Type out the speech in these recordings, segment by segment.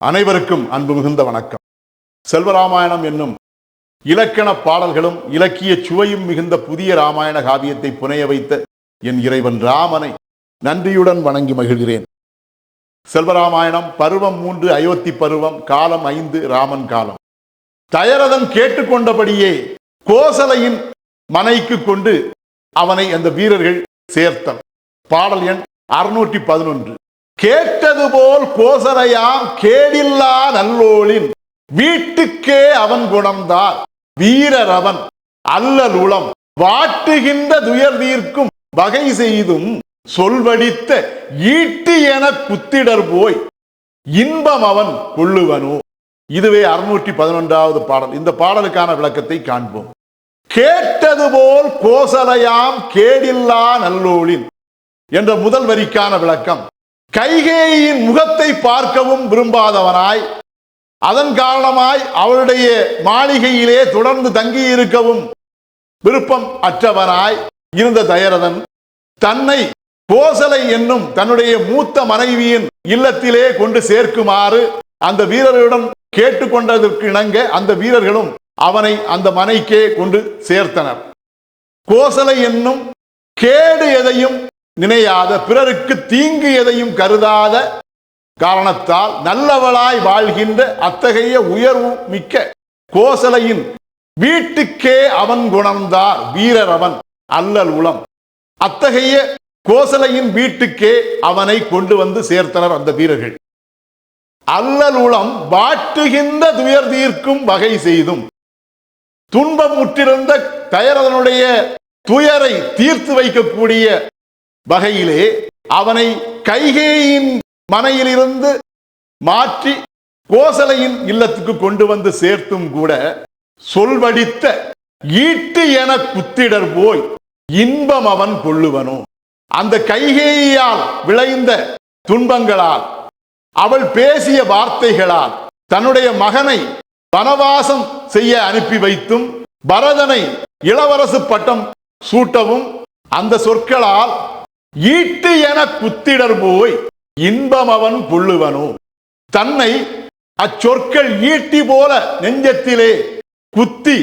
அனைவருக்கும் அன்பு மிகுந்த வணக்கம். செல்வராமாயணம் என்னும் இலக்கண பாடல்களும் இலக்கிய சுவையும் மிகுந்த புதிய ராமாயண காவியத்தை புனைய வைத்த என் இறைவன் ராமனை நன்றியுடன் வணங்கி மகிழ்கிறேன். செல்வராமாயணம் பருவம் மூன்று அயோத்தி பருவம் காலம் ஐந்து ராமன் காலம். தயரதன் கேட்டுக்கொண்டபடியே கோசலையின் மனைக்கு கொண்டு அவனை அந்த வீரர்கள் சேர்த்தன் பாடல் எண் அறுநூற்றி பதினொன்று. கேட்டது போல் கோசலையாம் கேடில்லா நல்லோளின். வீட்டுக்கே அவன் குணந்தார் வீரர் அவன். அல்லல் உளம். வாட்டுகின்ற துயர் தீர்க்கும் வகை செய்தும் சொல்வடித்த ஈட்டு என குத்திடர் போய். இன்பம் அவன் கொள்ளுவனோ? இதுவே அறுநூற்றி பதினொன்றாவது பாடல். இந்த பாடலுக்கான விளக்கத்தை காண்போம். கேட்டது போல் கோசலையாம் கேடில்லா நல்லோளின். என்ற முதல் வரிக்கான விளக்கம். கைகேயின் முகத்தை பார்க்கவும் விரும்பாதவனாய். அதன் காரணமாய் அவளுடைய மாளிகையிலே தொடர்ந்து தங்கியிருக்கவும் விருப்பம் அற்றவனாய் இருந்த தயரதன் தன்னை கோசலை என்னும் தன்னுடைய மூத்த மனைவியின் இல்லத்திலே கொண்டு சேர்க்குமாறு அந்த வீரர்களுடன் கேட்டுக்கொண்டதற்கு இணங்க அந்த வீரர்களும் அவனை அந்த மனைக்கே கொண்டு சேர்த்தனர். கோசலை என்னும் கேடு எதையும் நினையாத பிறருக்கு தீங்கு எதையும் கருதாத காரணத்தால் நல்லவளாய் வாழ்கின்ற அத்தகைய உயர்வு மிக்க கோசலையின் வீட்டுக்கே அவன் குணம்தார் வீரர் அவன் அல்லல் உளம். அத்தகைய கோசலையின் வீட்டுக்கே அவனை கொண்டு வந்து சேர்த்தனர் அந்த வீரர்கள். அல்லல் உளம் வாட்டுகின்ற துயர் தீர்க்கும் வகை செய்தும் துன்பம் முற்றிருந்த தயரதனுடைய துயரை தீர்த்து வைக்கக்கூடிய வகையிலே அவனை கைகேயின் மனையிலிருந்து மாற்றி கோசலையின் இல்லத்துக்கு கொண்டு வந்து சேர்த்தும் கூட சொல்வடித்த ஈட்டு என குத்திடர் போய் இன்பம் அவன் கொள்ளுவனோ? அந்த கைகேயால் விளைந்த துன்பங்களால் அவள் பேசிய வார்த்தைகளால் தன்னுடைய மகனை வனவாசம் செய்ய அனுப்பி வைத்தும் பரதனை இளவரசு பட்டம் சூட்டவும் அந்த சொற்களால் ஈட்டு என குத்திடர் போய் இன்பம் அவன் கொள்ளுவனோ? தன்னை அச்சொற்கள் ஈட்டி போல நெஞ்சத்திலே குத்தி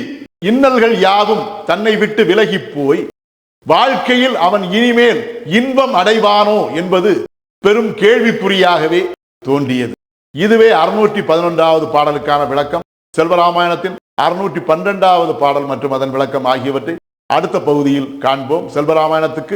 இன்னல்கள் யாவும் தன்னை விட்டு விலகி போய் வாழ்க்கையில் அவன் இனிமேல் இன்பம் அடைவானோ என்பது பெரும் கேள்விக்குறியாகவே தோன்றியது. இதுவே அறுநூற்றி பதினொன்றாவது பாடலுக்கான விளக்கம். செல்வராமாயணத்தின் அறுநூற்றி பன்னிரெண்டாவது பாடல் மற்றும் அதன் விளக்கம் ஆகியவற்றை அடுத்த பகுதியில் காண்போம். செல்வராமாயணத்துக்கு